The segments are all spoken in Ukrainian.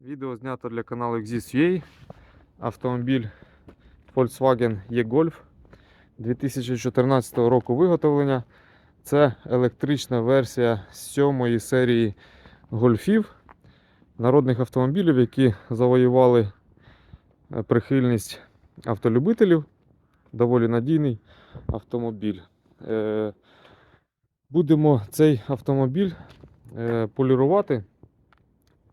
Відео знято для каналу Exist.ua. Автомобіль Volkswagen E-Golf 2014 року виготовлення. Це електрична версія сьомої серії гольфів, народних автомобілів, які завоювали е, прихильність автолюбителів. Доволі надійний автомобіль. Е, Будемо цей автомобіль е, полірувати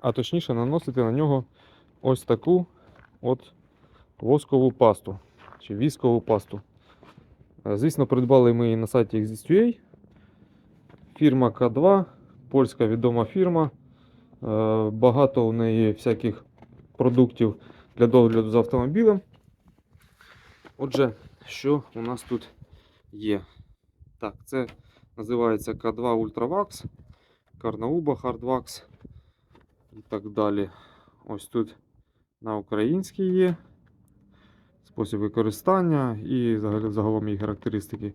а точніше наносити на нього ось таку от воскову пасту чи віскову пасту. Е, Звісно, придбали ми її на сайті Exist.ua. Фірма К2, польська відома фірма. Е, Багато в неї всяких продуктів для догляду за автомобілем. Отже, що у нас тут є? Так, це називається К2 Ultravax, Carnauba Hardwax і так далі. Ось тут на українській є спосіб використання і загалом її характеристики.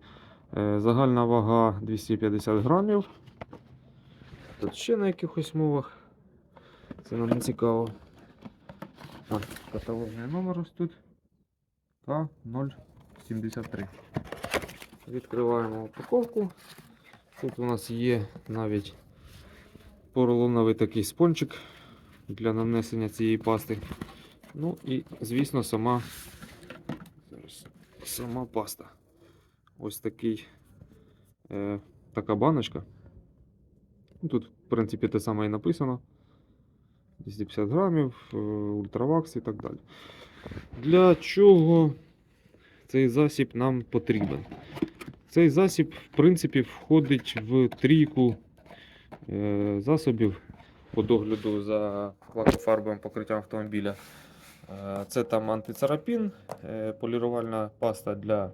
Е, Загальна вага 250 грамів. Тут ще на якихось мовах. Це нам не цікаво. Так, каталогний номер ось тут. К073. Відкриваємо упаковку. Тут у нас є навіть поролоновий такий спончик для нанесення цієї пасти. Ну і, звісно, сама, сама паста. Ось такий, е, така баночка. Ну, Тут, в принципі, те саме і написано. 250 грамів, е, ультравакс і так далі. Для чого цей засіб нам потрібен? Цей засіб, в принципі, входить в трійку е, засобів по догляду за лакофарбовим покриттям автомобіля. Е, Це там антицарапін, е, полірувальна паста для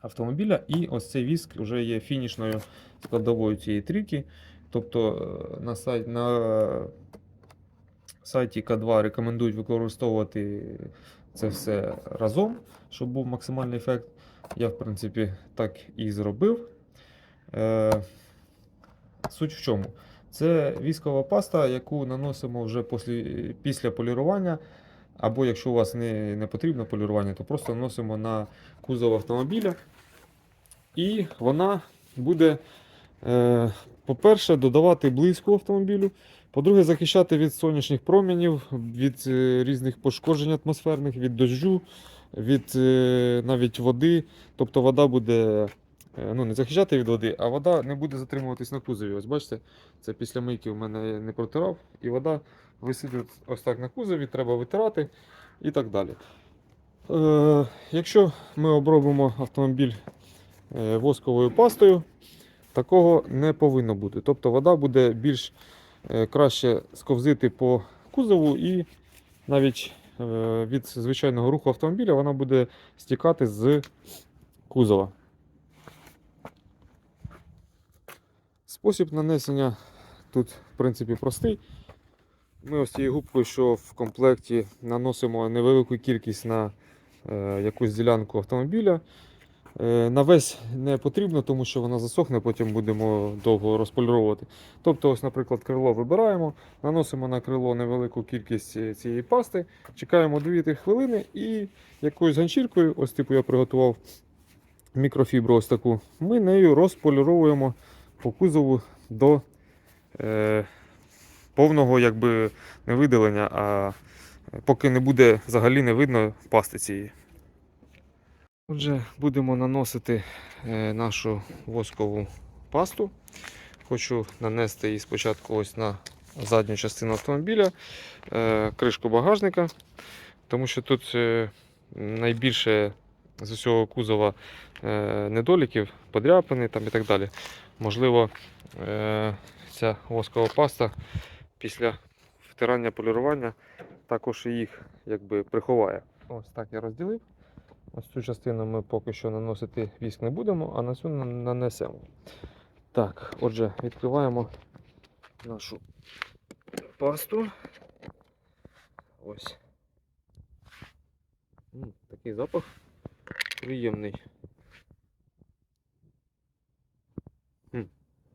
автомобіля, і ось цей віск вже є фінішною складовою цієї трійки. Тобто е, на, сайт, на сайті К2 рекомендують використовувати це все разом, щоб був максимальний ефект. Я, в принципі, так і зробив. Суть в чому? Це віскова паста, яку наносимо вже після, після полірування. Або якщо у вас не, не потрібно полірування, то просто наносимо на кузов автомобіля. І вона буде, е, по-перше, додавати блиску автомобілю. По-друге, захищати від сонячних промінів, від е, різних пошкоджень атмосферних, від дощу, від е, навіть води. Тобто вода буде ну, не захищати від води, а вода не буде затримуватись на кузові. Ось бачите, це після мийки в мене не протирав, і вода висить ось так на кузові, треба витирати і так далі. Е, якщо ми обробимо автомобіль е, восковою пастою, такого не повинно бути. Тобто вода буде більш е, краще сковзити по кузову і навіть е, від звичайного руху автомобіля вона буде стікати з кузова. Спосіб нанесення тут, в принципі, простий. Ми ось цією губкою, що в комплекті наносимо невелику кількість на е, якусь ділянку автомобіля. Е, на весь не потрібно, тому що вона засохне, потім будемо довго розполіровувати. Тобто, ось, наприклад, крило вибираємо, наносимо на крило невелику кількість е, цієї пасти, чекаємо 2-3 хвилини і якоюсь ганчіркою, ось типу я приготував мікрофібру ось таку, ми нею розполіровуємо по кузову до е, повного якби, не видалення, а поки не буде взагалі не видно пасти цієї. Отже, будемо наносити е, нашу воскову пасту. Хочу нанести її спочатку ось на задню частину автомобіля, е, кришку багажника, тому що тут е, найбільше з усього кузова е, недоліків, подряпини там і так далі. Можливо, е, ця воскова паста після втирання полірування також їх якби приховає. Ось так я розділив. Ось цю частину ми поки що наносити віск не будемо, а на цю нанесемо. Так, отже, відкриваємо нашу пасту. Ось. Такий запах приємний.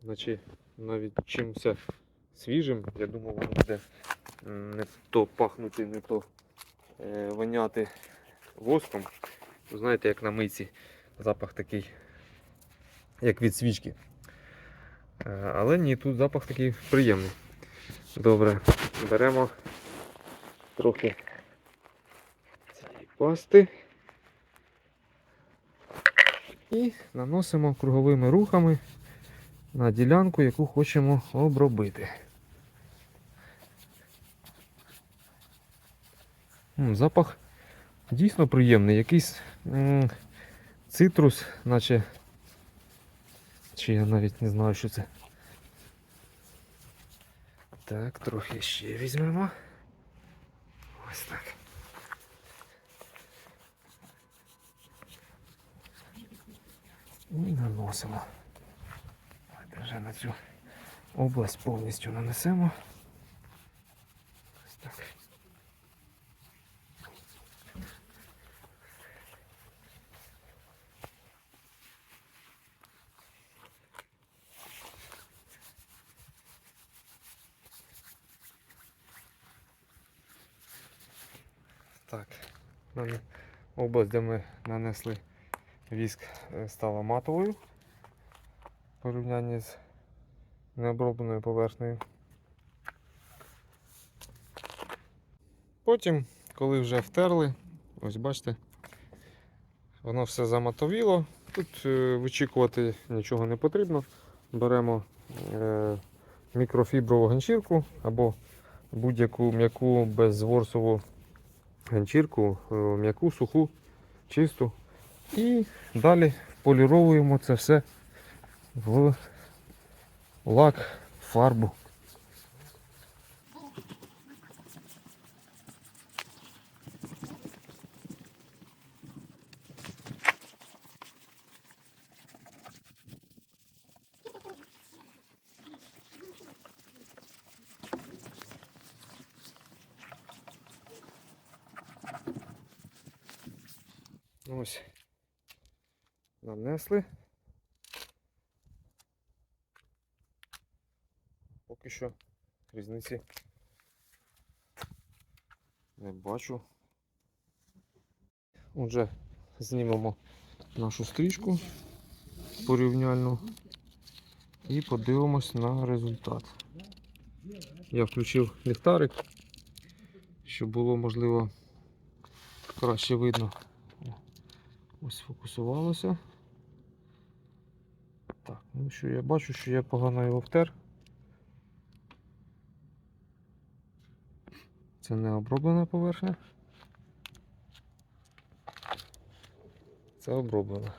Наче навіть чимся свіжим, я думав, воно буде не то пахнути, не то е, воняти воском. Знаєте, як на мийці запах такий, як від свічки. Е, Але ні, тут запах такий приємний. Добре, беремо трохи цієї пасти і наносимо круговими рухами на ділянку, яку хочемо обробити. Запах дійсно приємний. Якийсь цитрус, наче. Чи я навіть не знаю, що це. Так, трохи ще візьмемо. Ось так. І наносимо. На цю область повністю нанесемо. Ось так. Так, нан- область, де ми нанесли віск, е, стала матовою в порівнянні з необробленою поверхнею. Потім, коли вже втерли, ось бачите, воно все заматовіло. Тут е, вичікувати нічого не потрібно. Беремо е, мікрофіброву ганчірку або будь-яку м'яку безворсову ганчірку, е, м'яку, суху, чисту. І далі поліровуємо це все в лак, фарбу. Ось. Нанесли. Поки що різниці не бачу. Отже, знімемо нашу стрічку порівняльну і подивимось на результат. Я включив ліхтарик, щоб було можливо краще видно. Ось фокусувалося. Так, ну що я бачу, що я погано його втер. Це не оброблена поверхня. Це оброблена.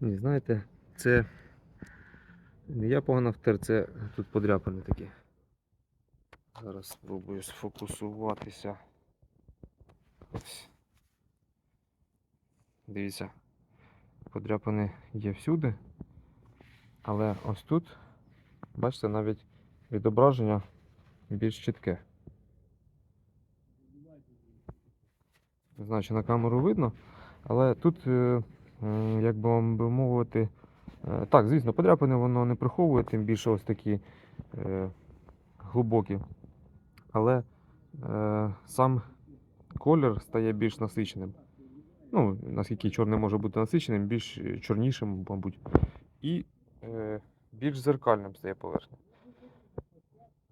Ні, знаєте, це не я погано втер, це тут подряпини такі. Зараз спробую сфокусуватися. Ось. Дивіться, подряпини є всюди, але ось тут, бачите, навіть відображення більш чітке. Не знаю, чи на камеру видно, але тут, е, як би вам би мовити, е, так, звісно, подряпини воно не приховує, тим більше ось такі е, глибокі. Але сам колір стає більш насиченим. Ну, наскільки чорний може бути насиченим, більш чорнішим, мабуть. І більш зеркальним стає поверхня.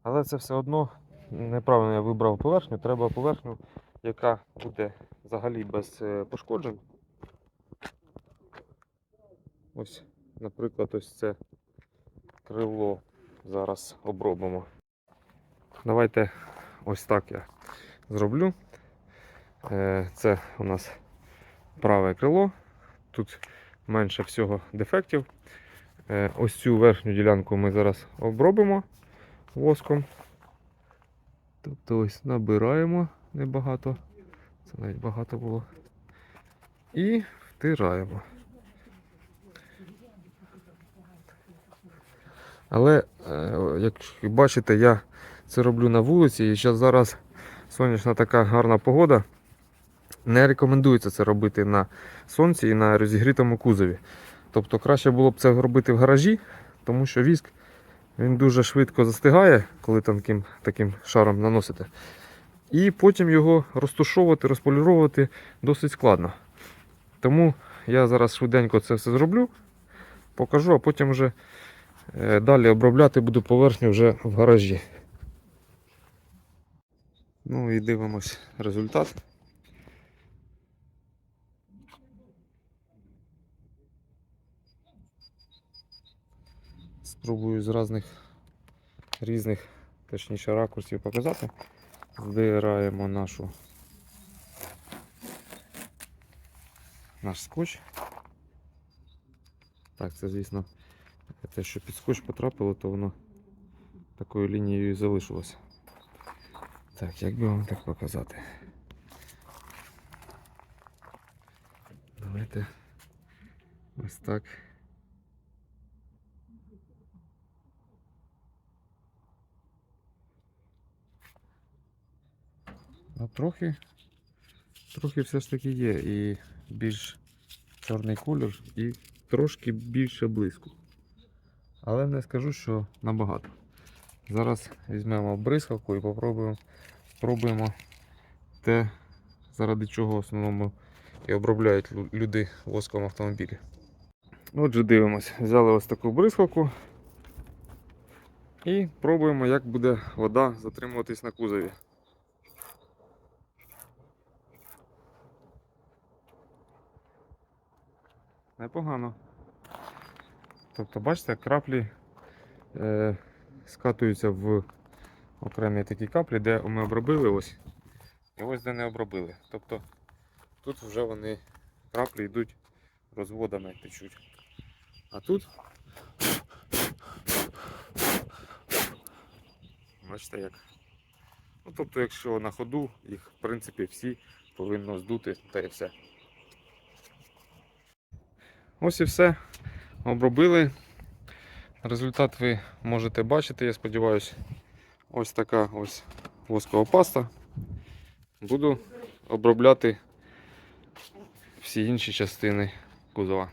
Але це все одно неправильно я вибрав поверхню. Треба поверхню, яка буде взагалі без е, пошкоджень. Ось, наприклад, ось це крило зараз обробимо. Давайте ось так я зроблю. Е, Це у нас праве крило. Тут менше всього дефектів. Е, Ось цю верхню ділянку ми зараз обробимо воском. Тобто ось набираємо небагато. Це навіть багато було. І втираємо. Але, е, як бачите, я це роблю на вулиці і зараз зараз сонячна така гарна погода. Не рекомендується це робити на сонці і на розігрітому кузові. Тобто краще було б це робити в гаражі, тому що віск Він дуже швидко застигає, коли таким, таким шаром наносите. І потім його розтушовувати, розполіровувати досить складно. Тому я зараз швиденько це все зроблю, покажу, а потім вже е, далі обробляти буду поверхню вже в гаражі. Ну і дивимось результат. Спробую з різних, різних, точніше, ракурсів показати. Здираємо нашу наш скотч. Так, це, звісно, те, що під скотч потрапило, то воно такою лінією і залишилося. Так, як би вам так показати? Давайте ось так. А трохи, трохи все ж таки є і більш чорний колір, і трошки більше блиску. Але не скажу, що набагато. Зараз візьмемо бризкалку і попробуємо, спробуємо те, заради чого в основному і обробляють люди воском автомобілі. Отже, дивимось. Взяли ось таку бризкалку і пробуємо, як буде вода затримуватись на кузові. Непогано. Тобто, бачите, краплі е, скатуються в окремі такі каплі, де ми обробили ось. І ось де не обробили. Тобто тут вже вони краплі йдуть розводами течуть. А тут. Бачите як. Ну, тобто, якщо на ходу, їх в принципі всі повинно здути та і все. Ось і все. Обробили. Результат ви можете бачити, я сподіваюся. Ось така ось воскова паста. Буду обробляти всі інші частини кузова.